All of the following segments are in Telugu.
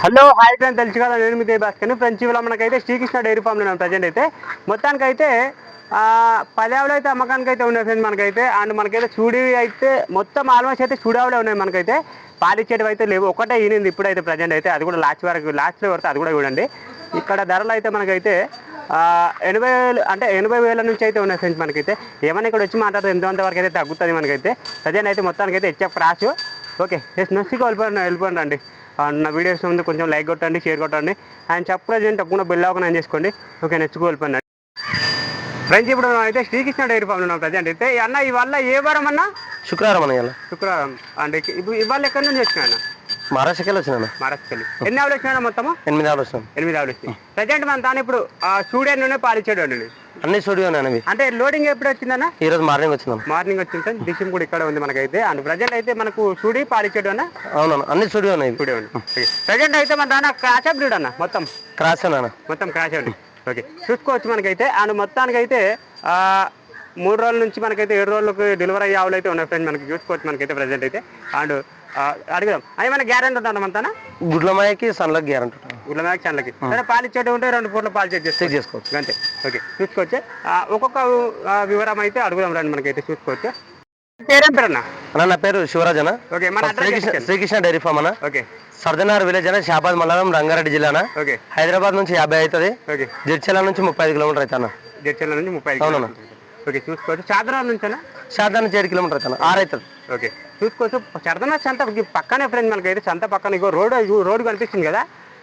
హలో హాయ్ ఫ్రెండ్ తెలుసు కదా నేను మీ భాస్కర్ ఫ్రెండ్స్ ఇవాళ మనకైతే శ్రీకృష్ణ డైరీ ఫామ్లో ఉన్నాం ప్రజెంట్ అయితే. మొత్తానికైతే ఆ, పది అయితే అమ్మకానికి అయితే ఉన్నాయి ఫ్రెండ్స్ మనకైతే. అండ్ మనకైతే చూడి అయితే మొత్తం ఆల్మోస్ట్ అయితే చూడావులే ఉన్నాయి మనకైతే. పాలిచ్చేటివి అయితే లేవు. ఒకటే ఈనింది ఇప్పుడైతే ప్రజెంట్ అయితే. అది కూడా లాస్ట్ వరకు లాస్ట్లో పడితే అది కూడా చూడండి. ఇక్కడ ధరలు అయితే మనకైతే ఎనభై వేలు అంటే ఎనభై వేల నుంచి అయితే ఉన్నాయి ఫ్రెండ్స్ మనకైతే. ఏమైనా ఇక్కడ వచ్చి మాట్లాడితే ఎంతో వరకు అయితే తగ్గుతుంది మనకైతే. ప్రజెంట్ అయితే మొత్తానికి అయితే హెచ్ఎఫ్ రాసు. ఓకే ఎస్ నచ్చిగా వెళ్ళిపోండి వెళ్ళిపోండి రండి. నా వీడియోస్ ముందు కొంచెం లైక్ కొట్టండి షేర్ కొట్టండి. అండ్ చెప్పలేదు తప్పకుండా బెల్ ఆకన్ ఆన్ చేసుకోండి. ఓకే నెచ్చుకు వెళ్ళిపోండి ఫ్రెండ్స్ ఇప్పుడు మనం అయితే శ్రీకృష్ణ డైరీ ఫామ్లో ఉన్నాం ప్రజెంట్. అయితే అన్న ఇవాళ ఏ వారం అన్న? శుక్రవారం అన్న. శుక్రవారం. అంటే ఇప్పుడు ఇవాళ ఎక్కడి నుంచి వచ్చినా అన్న? మహారాష్ట్రకి వచ్చినాను మహారాష్ట్రకి ఎన్ని ఆవులు వచ్చినా మొత్తము? ఎనిమిది ఆవులు వచ్చినాను ఎనిమిది ఆవులు వచ్చినాయి. ప్రజెంట్ మన తాను ఇప్పుడు స్టూడియో నుండే పాలిచ్చాడు అండి. అన్ని స్టూడియో అనేవి అంటే లోడింగ్ ఎప్పుడు వచ్చిందన్న? ఈ రోజు మార్నింగ్ వచ్చినాం మార్నింగ్ వచ్చింది సార్. డిషిం కూడా ఇక్కడ ఉంది మనకైతే. అండ్ ప్రజెంట్ అయితే మనకు స్టూడియో పాలిచ్చాడు అన్న అవునవును అన్ని స్టూడియో అనేవి స్టూడియో ప్రజెంట్ అయితే మన దాని క్రాచ్ అప్ అన్న? మొత్తం? క్రాస్ అన్న మొత్తం క్రాష్ అండి ఓకే. చూసుకోవచ్చు మనకైతే. అండ్ మొత్తానికైతే మూడు రోజుల నుంచి మనకైతే ఏడు రోజులకు డెలివరీ అయ్యే ఆవులు అయితే ఉన్నాయి ఫ్రెండ్ మనకి చూసుకోవచ్చు మనకైతే ప్రజెంట్ అయితే. అండ్ అడుగుదాం. అవి మన గ్యారెంటీ ఉంటాను మనతోనా గుడ్లమాయకి సన్లకి గ్యారంటీ మేక చండ్లకి సరే పాలు ఇచ్చేటి ఉంటే రెండు పూట్ల పాలు చెక్ చేస్తే చేసుకోవచ్చు. అంతే. ఓకే. చూసుకోవచ్చు ఒక్కొక్క వివరం అయితే అడుగుదాం రండి మనకైతే చూసుకోవచ్చు పేరేం పేరు అన్న అన్న నా పేరు శివరాజ్ అన్న. ఓకే మన శ్రీకృష్ణ డైరీ ఫామ్ అన్న. ఓకే. సర్దనార్ విలేజ్ అన్న షాబాద్ మండలం రంగారెడ్డి జిల్లాన ఓకే. హైదరాబాద్ నుంచి యాభై అవుతుంది. ఓకే. జడ్చల నుంచి ముప్పై ఐదు కిలోమీటర్ అవుతాను జడ్చల నుంచి ముప్పై. కిలోమీటర్లు. ఓకే చూసుకోవచ్చు. చాదరాల నుంచేనా? షాదా నుంచి ఏడు కిలోమీటర్ అవుతాను. ఆరు అవుతుంది ఓకే చూసుకోవచ్చు. చర్దన సంత పక్కనే ఫ్రెండ్ మనకి అయితే సంత పక్కన ఇగో రోడ్ రోడ్ కనిపిస్తుంది కదా.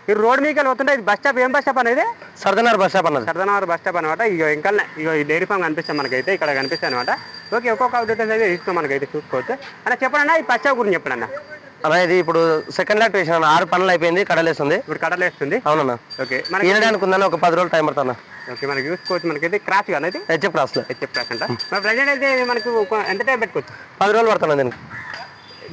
ఈ రోడ్ మీకు వస్తుంటే ఇది బస్ స్టాప్ ఏం బస్ స్టాప్ అనేది? సర్దనార్ బస్ స్టాప్ అన్నది. సరదనగర్ బస్ స్టాప్ అనమాట ఇక ఇంకా ఇగో ఈ డైరీ ఫామ్ కనిపిస్తాం మనకైతే ఇక్కడ కనిపిస్తాయి అనమాట ఓకే ఒక్కొక్క డీటెయిల్స్ అయితే ఇస్తాం మనకైతే చూసుకోవచ్చు. అన్న చెప్పండి అన్న ఈ పచ్చ గురించి చెప్పండి అన్న. అన్న ఇది ఇప్పుడు సెకండ్ లాట్ వేసిన ఆరు పనులు అయిపోయింది కడలేస్తుంది ఇప్పుడు కడలేస్తుంది అవునన్నా. ఓకే మనకి ఈనడానికి ఒక పది రోజులు టైం పడుతున్నా ఓకే మనకి చూసుకోవచ్చు మనకైతే క్రాచ్ కానీ ఇది హెచ్ఎఫ్ క్రాస్లో హెచ్ఎఫ్ క్రాచ్ అంట. మన ప్రజెంట్ అయితే మనకు ఎంత టైం పెట్టుకోవచ్చు? పది రోజులు పడుతున్నా దీనికి.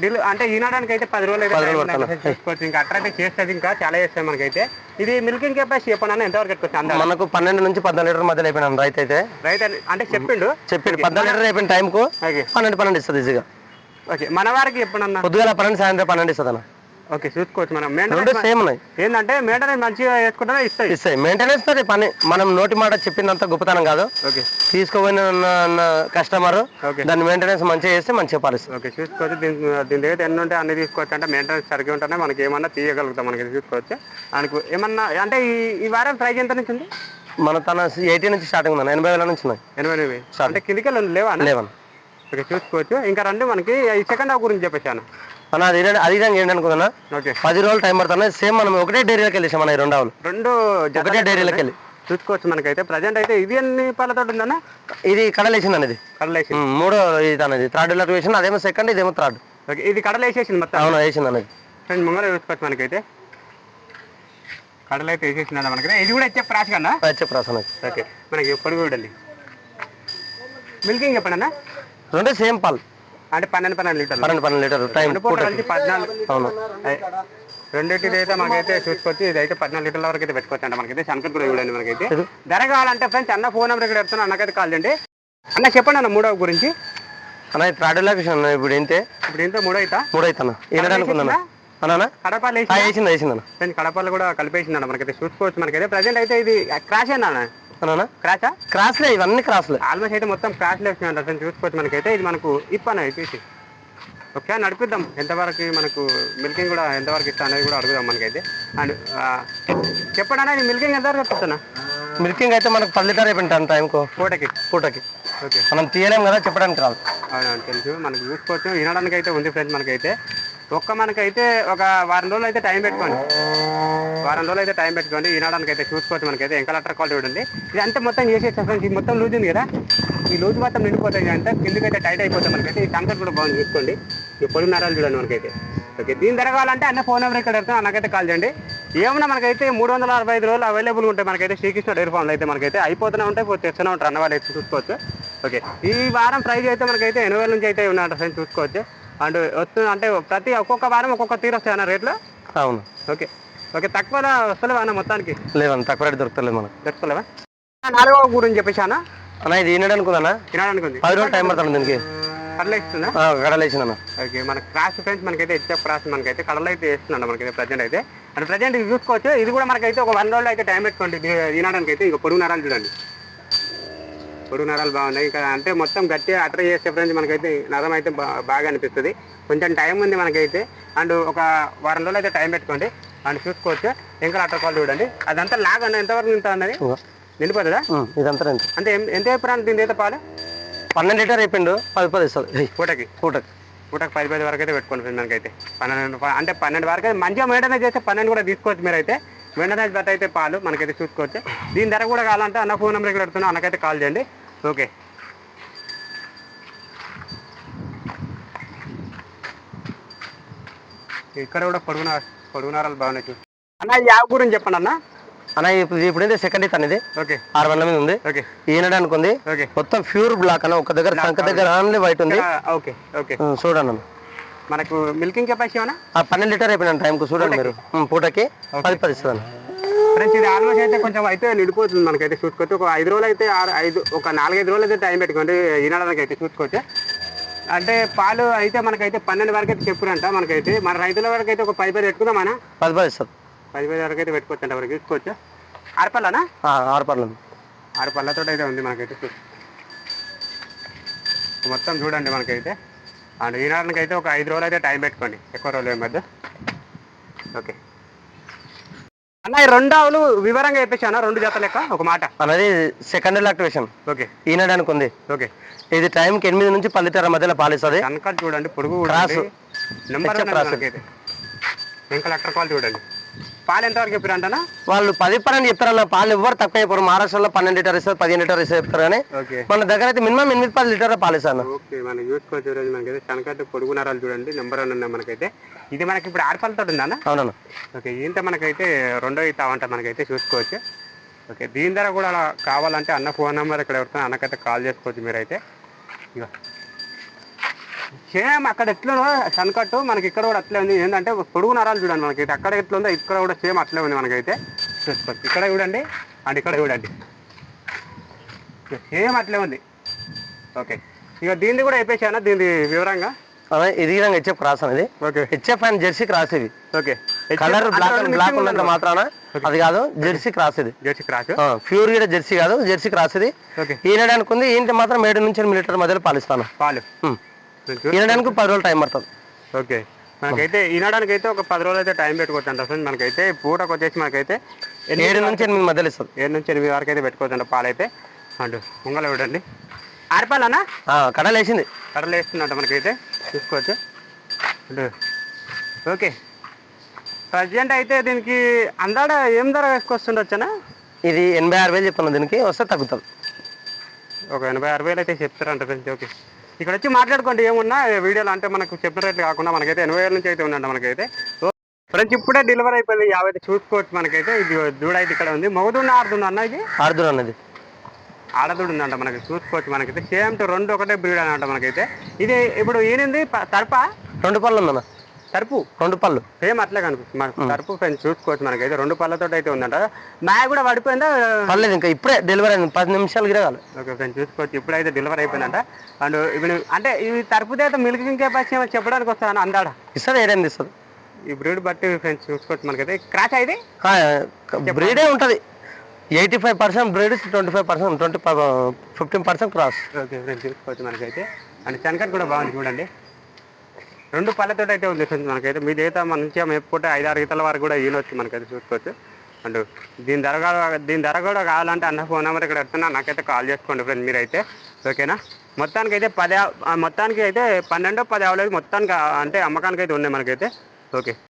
డీల్ అంటే ఈనాడానికి అయితే పది రోజులు అయితే పది రోజులు. పడుతుంది. చూసుకోవచ్చు ఇంకా అట్రాక్ట్ చేస్తుంది ఇంకా చాలా చేస్తాయి మనకైతే. ఇది మిల్కింగ్ కెపాసిటీ చెప్పండి ఎంతవరకు పెట్టుకోవచ్చు మనకు పన్నెండు నుంచి పద్నాలుగు లీటర్ మధ్యలో అయిపోయినాను రైతు అయితే. రైట్ అని అంటే చెప్పిండు? చెప్పాడు. పద్నాలుగు లీటర్ అయిపోయిన టైంకు పన్నెండు పన్నెండు ఇస్తుంది ఈజీగా. ఓకే మన వారికి చెప్పండి అన్న పొద్దుగాల పన్నెండు సాయంత్రం పన్నెండు ఇస్తుంది ఓకే చూసుకోవచ్చు మనం. మెయింటెనెన్స్ సేమ్ ఉన్నాయి. ఏంటంటే మెయింటెనెన్స్ మంచిగా వేసుకుంటే ఇస్తాయి. ఇస్తాయి. మెయింటెనెన్స్ తోటి పని మనం నోటి మాట చెప్పిందంత గొప్పతనం కాదు. ఓకే తీసుకోపోయిన కస్టమర్ ఓకే దాని మెయింటెనెన్స్ మంచిగా చేస్తే మంచిగా పాలిస్తుంది ఓకే చూసుకోవచ్చు. దీని దీని దగ్గర ఎన్ని ఉంటే అన్ని తీసుకోవచ్చు. అంటే మెయింటెనెన్స్ సరిగ్గా ఉంటేనే మనకి ఏమన్నా తీయగలుగుతాం మనకి చూసుకోవచ్చు. దానికి ఏమన్నా అంటే ఈ ఈ వారం ప్రైస్ ఎంత నుంచి ఉంది? మన తన ఎయిటీ నుంచి స్టార్టింగ్ ఉందన్న ఎనభై వేల నుంచి ఉన్నాయి. ఎనభై ఎనిమిది. అంటే కిందికి లేవా? లేవన్ ఓకే చూసుకోవచ్చు. ఇంకా రండి మనకి ఈ సెకండ్ హాఫ్ గురించి చెప్పేసాను అన్న అది అది విధంగా ఏంటనుకుందన్నా ఓకే. పది రోజులు టైం పడుతుంది సేమ్ మనం ఒకటే డైరీలోకి వెళ్ళేసాం మన ఈ రెండు ఆవులు. రెండు ఒకటే డైరీలోకి వెళ్ళి. చూసుకోవచ్చు మనకైతే. ప్రజెంట్ అయితే ఇది ఎన్ని పాలతో ఉందన్న? ఇది కడలేసింది అనేది కడలేసి ఉమ్, మూడో ఇది అనేది థర్డ్ లాట్ వేసిన అదేమో సెకండ్ ఇదేమో థర్డ్ ఓకే ఇది కడలేసేసింది మొత్తం. అవును వేసింది అనేది ఫ్రెండ్ ముంగర చూసుకోవచ్చు మనకైతే. కడలైతే వేసేసింది మనకి ఇది కూడా ఇచ్చే ప్రాచ్ కన్నా చెప్పు రాసు అనేది ఓకే మనకి పొడుగు చూడండి. మిల్కింగ్ చెప్పండి అన్న? రెండు సేమ్ పాలు. అంటే పన్నెండు పన్నెండు లీటర్లు. పన్నెండు పన్నెండు లీటర్ టైం రెండు పూట కలిసి పద్నాలుగు. అవును. రెండింటిది అయితే మనకైతే చూసుకోవచ్చు ఇది అయితే పద్నాలుగు లీటర్ల వరకు అయితే పెట్టుకోవచ్చు అంట మనకైతే. శంకర్ కూడా చూడండి మనకైతే. ధర కావాలంటే ఫ్రెండ్స్ అన్న ఫోన్ నెంబర్ ఇక్కడ పెడుతున్నా అన్నకైతే కాల్ చేయండి. అన్న చెప్పండి అన్న మూడవ గురించి. అన్న థర్డ్ వేసిన ఇప్పుడు ఏంటే? ఇప్పుడు ఏంటో మూడో అవుతా మూడు ఉందన్న అన్నా? కడపాలు వేసి వేసింది? ఫ్రెండ్స్ కడపాలు కూడా కలిపేసింది అన్న మనకైతే. చూసుకోవచ్చు మనకైతే. ప్రజెంట్ అయితే ఇది క్రాష్ అన్న. క్రాషా క్రాస్లే ఇవన్నీ క్రాస్లే ఆల్మోస్ట్ అయితే మొత్తం క్రాష్ వేసినాడు ఫ్రెండ్స్ చూసుకోవచ్చు మనకైతే. ఇది మనకు ఇప్పన తీసి ఓకే నడిపిద్దాం ఎంతవరకు మనకు మిల్కింగ్ కూడా ఎంతవరకు ఇస్తా అనేది కూడా అడుగుదాం మనకైతే. అండ్ చెప్పండి అన్న మిల్కింగ్ ఎంతవరకు చెప్తున్నా మిల్కింగ్ అయితే మనకు పది లీటర్ అయిపోయింటాను టైంకు. పూటకి? పూటకి. ఓకే. మనం తీయలేం కదా చెప్పడానికి రాదు. అవునవును తెలుసు. మనకు చూసుకోవచ్చు. వినడానికి అయితే ఉంది ఫ్రెండ్స్ మనకైతే. ఒక్క మనకైతే ఒక వారం రోజులు అయితే టైం పెట్టుకోండి. వారం రోజులు అయితే టైం పెట్టుకోండి. వినడానికి అయితే చూసుకోవచ్చు మనకైతే ఇంకా లెటర్ క్వాలిటీ ఉంటుంది ఇది అంతా మొత్తం చేసేసి ఫ్రెండ్స్ ఇది మొత్తం లూజ్ ఉంది కదా. ఈ లూజ్ మొత్తం నిండిపోతాయి అంటే కిందకైతే టైట్ అయిపోతుంది మనకైతే. ఈ సంకట్ కూడా బాగుంది చూసుకోండి. ఈ పొడి నరాలు చూడండి మనకైతే. ఓకే దీని ధర కావాలంటే అన్న ఫోన్ నెంబర్ ఇక్కడ పెడతాం అన్నకైతే కాల్ చేయండి. ఏమన్నా మనకైతే మూడు వందల అరవై ఐదు రోజులు అవైలబుల్ ఉంటాయి మనకైతే శ్రీకృష్ణ డైరీ ఫామ్లో అయితే మనకైతే అయిపోతూనే ఉంటాయి. పోతే తెస్తూనే ఉంటారు. అన్న వాళ్ళు చూసుకోవచ్చు. ఓకే ఈ వారం ప్రైజ్ అయితే మనకైతే ఎనభై వేల నుంచి అయితే ఉన్నాయంట ఫ్రెండ్స్ చూసుకోవచ్చు. అండ్ వస్తుంది అంటే ప్రతి ఒక్కొక్క వారం ఒక్కొక్క తీరు వస్తాయి అన్న రేట్లు అవును. ఓకే ఓకే తక్కువ వస్తలేవా అన్న మొత్తానికి? లేవన్న తక్కువ రేటు దొరకలేదు మనకు. పెట్టుకోలేవా నాలుగో గురించి చెప్పేసి అన్న అన్న ఇది ఉందన్న తినడానికి ఉంది పది రోజులు టైం పడుతుంది దీనికి. కడలు ఇస్తుందా కడలేసిందన్న ఓకే మన క్రాష్ ఫ్రెండ్స్ మనకైతే హెచ్ఎఫ్ క్రాష్ మనకైతే కడలు అయితే వేస్తున్నాడు మనకైతే ప్రజెంట్ అయితే. అండ్ ప్రజెంట్ ఇది చూసుకోవచ్చు ఇది కూడా మనకైతే ఒక వన్ రోజులో అయితే టైం పెట్టుకోండి. తినడానికి అయితే ఇంకా పొడుగు నరాలు చూడండి. పొడుగు నరాలు బాగున్నాయి. ఇంకా అంటే మొత్తం గట్టిగా అట్ర చేసే ఫ్రెండ్స్ మనకైతే నరం అయితే బాగా అనిపిస్తుంది. కొంచెం టైం ఉంది మనకైతే. అండ్ ఒక వారం రోజులు అయితే టైం పెట్టుకోండి. అండ్ చూసుకోవచ్చు ఇంకా అట్ర కాల్ చూడండి. అదంతా లాగ్ అన్న ఎంతవరకు నింతా అన్నది. నిండిపోతుందా? ఇదంతా అంటే ఎంత చెప్పినా దీని అయితే పాలు? పన్నెండు లీటర్ అయిపోయిండు. పది పది ఇస్తుంది పూటకి? పూటకి. పూటకి పది పది వరకు అయితే పెట్టుకోండి ఫ్రెండ్ మనకైతే. పన్నెండు ప- అంటే పన్నెండు వరకు అయితే మంచిగా మెయింటైన్ చేస్తే పన్నెండు కూడా తీసుకోవచ్చు మీరైతే. మెయింటెనెన్స్ బట్టి అయితే పాలు మనకైతే చూసుకోవచ్చు దీని ధర కూడా కావాలంటే అన్న ఫోన్ నెంబర్ ఇక్కడ పెడుతున్నా అన్నకైతే కాల్ చేయండి. ఓకే. ఇక్కడ కూడా పొడుగున పొడుగునారాలు బాగున్నాయి. అన్న ఈ యాప్ గురించి చెప్పండి అన్న. అన్న ఇప్పుడు ఇప్పుడు ఏంటి సెకండ్ ఇత్ అనేది ఓకే. ఆరు వందల మీద ఉంది. ఓకే. ఈనడానికి ఉంది ఓకే. మొత్తం ప్యూర్ బ్లాక్ అన్న ఒక దగ్గర సంక దగ్గర ఓన్లీ వైట్ ఉంది. Okay okay. చూడండి మనకు మిల్కింగ్ కెపాసిటీ ఏమన్నా? పన్నెండు లీటర్ అయిపోయిన టైంకు చూడండి మీరు. పూటకి? పది పది ఇస్తుంది ఫ్రెండ్స్ ఇది ఆల్మోస్ట్ అయితే కొంచెం అయితే నిడిపోతుంది మనకైతే చూసుకోవచ్చు ఒక ఐదు రోజులు అయితే ఐదు ఒక నాలుగైదు రోజులు అయితే టైం పెట్టుకోండి ఈనాడానికి అయితే చూసుకోవచ్చు అంటే పాలు అయితే మనకైతే పన్నెండు వరకు అయితే చెప్పురంట మనకైతే. మన రైతుల వరకు అయితే ఒక పది పది పెట్టుకుందాం మన పది పది ఇస్తుంది పది పది వరకు అయితే పెట్టుకోవచ్చు అంట వరకు చూసుకోవచ్చు ఆరుపల్లనా ఆరు పర్లేదు ఆరు పళ్ళతో అయితే ఉంది మనకైతే. మొత్తం చూడండి మనకైతే. అండ్ ఈనాడానికి అయితే ఒక ఐదు రోజులు అయితే టైం పెట్టుకోండి. ఎక్కువ రోజులు ఏం మధ్య ఓకే. అన్న ఈ రెండు ఆవులు వివరంగా చెప్పేసాను రెండు జత లెక్క ఒక మాట. అనేది సెకండ్ యాక్టివేషన్ ఓకే. ఈనడానికి ఉంది ఓకే. ఇది టైంకి ఎనిమిది నుంచి పది లీటర్ మధ్యలో పాలిస్తుంది. కనకాలు చూడండి పొడుగు క్రాసు. Number cross. కాల్ చూడండి. పాలు ఎంతవరకు చెప్పారు అంటనా వాళ్ళు పది పన్నెండు చెప్తారన్న పాలు ఎవ్వరు తక్కువ చెప్పారు. మహారాష్ట్రలో పన్నెండు లీటర్ ఇస్తారు పదిహేను లీటర్ ఇస్తారు చెప్తారు కానీ ఓకే. మన దగ్గర అయితే మినిమం ఎనిమిది పది లీటర్ పాలు ఇస్తారు అన్న ఓకే మనం చూసుకోవచ్చు మనకైతే కనకైతే పొడుగు నరాలు చూడండి నెంబర్ వన్ ఉన్నాయి మనకైతే. ఇది మనకి ఇప్పుడు ఆడపాలతో ఉందా అవునన్న. ఓకే ఈంత మనకైతే రెండో ఇస్తామంట మనకైతే చూసుకోవచ్చు. ఓకే దీని ధర కూడా అలా కావాలంటే అన్న ఫోన్ నెంబర్ ఇక్కడ ఎవరితో అన్నకైతే కాల్ చేసుకోవచ్చు మీరైతే. ఇక సేమ్ అక్కడ ఎట్లనో సన్కట్టు మనకి ఇక్కడ కూడా అట్లే ఉంది. ఏంటంటే పొడుగు నరాలు చూడండి మనకి. అక్కడ ఎట్లా ఉందో ఇక్కడ కూడా సేమ్ అట్లే ఉంది మనకైతే. ఇక్కడ చూడండి. అండ్ ఇక్కడ చూడండి. సేమ్ అట్లే ఉంది. ఓకే ఇక దీన్ని కూడా అయిపోయాను దీని వివరంగా? ఇది విధంగా హెచ్ఎఫ్ క్రాస్ అనేది okay HF and Jersey cross ఇది ఓకే కలర్ బ్లాక్ బ్లాక్ ఉన్నంత మాత్రాన అది కాదు జెర్సీ క్రాస్ ఇది జెర్సీ క్రాస్ ప్యూర్ కూడా జెర్సీ కాదు జెర్సీ క్రాస్ ఇది ఈనడానికి ఉంది ఈంటి మాత్రం ఏడు నుంచి ఎనిమిది లీటర్ మధ్యలో పాలిస్తాను. పాలు. ఉమ్. ఈనడానికి పది రోజులు టైం పడుతుంది. ఓకే. మనకైతే ఈనాడానికి అయితే ఒక పది రోజులు అయితే టైం పెట్టుకోవచ్చు అంట ఫ్రెండ్ మనకైతే పూటకు వచ్చేసి మనకైతే ఏడు నుంచి ఎనిమిది మధ్యలో ఇస్తుంది ఏడు నుంచి ఎనిమిది వరకు అయితే పెట్టుకోవచ్చు అంట పాలైతే. అంటూ ముంగల చూడండి. ఆరిపాలనా? కడలు వేసింది. కర్రలు వేస్తుందంట మనకైతే. చూసుకోవచ్చు. అంటూ ఓకే. ప్రజెంట్ అయితే దీనికి అందాడ ఏం ధర వేసుకొస్తుండొచ్చనా? ఇది ఎనభై ఆరు వేలు చెప్తున్నాను దీనికి వస్తే తగ్గుతుంది ఒక ఎనభై అరవై వేలు అయితే చెప్తారంట ఫ్రెండ్స్. ఓకే. ఇక్కడ వచ్చి మాట్లాడుకోండి ఏమున్నా వీడియోలో అంటే మనకు చెప్పిన రేట్లు కాకుండా మనకైతే ఎనభై వేల నుంచి అయితే ఉందంట మనకైతే. ఫ్రెండ్స్ ఇప్పుడే డెలివరీ అయిపోయింది అయితే చూసుకోవచ్చు మనకైతే. ఇది దూడ అయితే ఇక్కడ ఉంది. మగదున్న ఆడుతుంది అన్న ఇది? ఆరుదురు అన్నది. ఆడదుడు ఉందంట మనకి చూసుకోవచ్చు మనకైతే. సేమ్ టు రెండు ఒకటే బ్రీడ్ అని అంట మనకైతే. ఇది ఇప్పుడు ఈనింది ప- తరప రెండు పళ్ళు ఉందన్న తరుపు రెండు పళ్ళు. సేమ్ అట్లే కనిపిస్తుంది మనకు తరుపు ఫ్రెండ్స్ చూసుకోవచ్చు మనకైతే. రెండు పళ్ళతో అయితే ఉందంట. మాయ కూడా పడిపోయిందా? పర్లేదు ఇంకా ఇప్పుడే డెలివరీ అయింది. పది నిమిషాలు గిరగాలి. ఓకే ఫ్రెండ్స్ చూసుకోవచ్చు. ఇప్పుడైతే డెలివరీ అయిపోయిందంట. అండ్ ఇప్పుడు అంటే ఇది తరపుతే అయితే మిల్కింగ్ కెపాసిటీ ఏమో చెప్పడానికి వస్తాను అందాడ? ఇస్తుంది ఏడైంది ఇస్తుంది ఈ బ్రీడ్ బట్టి ఫ్రెండ్స్ చూసుకోవచ్చు మనకైతే. క్రాచ్ అయితే బ్రీడే ఉంటుంది. Eighty five percent breed twenty five percent twenty fifteen percent cross okay friends చూసుకోవచ్చు మనకైతే. అండ్ శనకట్ కూడా బాగుంది చూడండి. రెండు పళ్ళతో అయితే ఉంది ఫ్రెండ్స్ మనకైతే. మీ ఈత మంచిగా మేపుకుంటే ఐదు ఆరు ఈతల వరకు కూడా ఈనొచ్చు మనకైతే చూసుకోవచ్చు. అండ్ దీని ధర కూడా- దీని ధర కూడా కావాలంటే అన్న ఫోన్ నెంబర్ ఇక్కడ వస్తున్నా నాకైతే కాల్ చేసుకోండి ఫ్రెండ్ మీరైతే. ఓకేనా? మొత్తానికి అయితే పది మొత్తానికి అయితే పన్నెండో పది అవలేదు మొత్తానికి అంటే అమ్మకానికి అయితే ఉన్నాయి మనకైతే. ఓకే.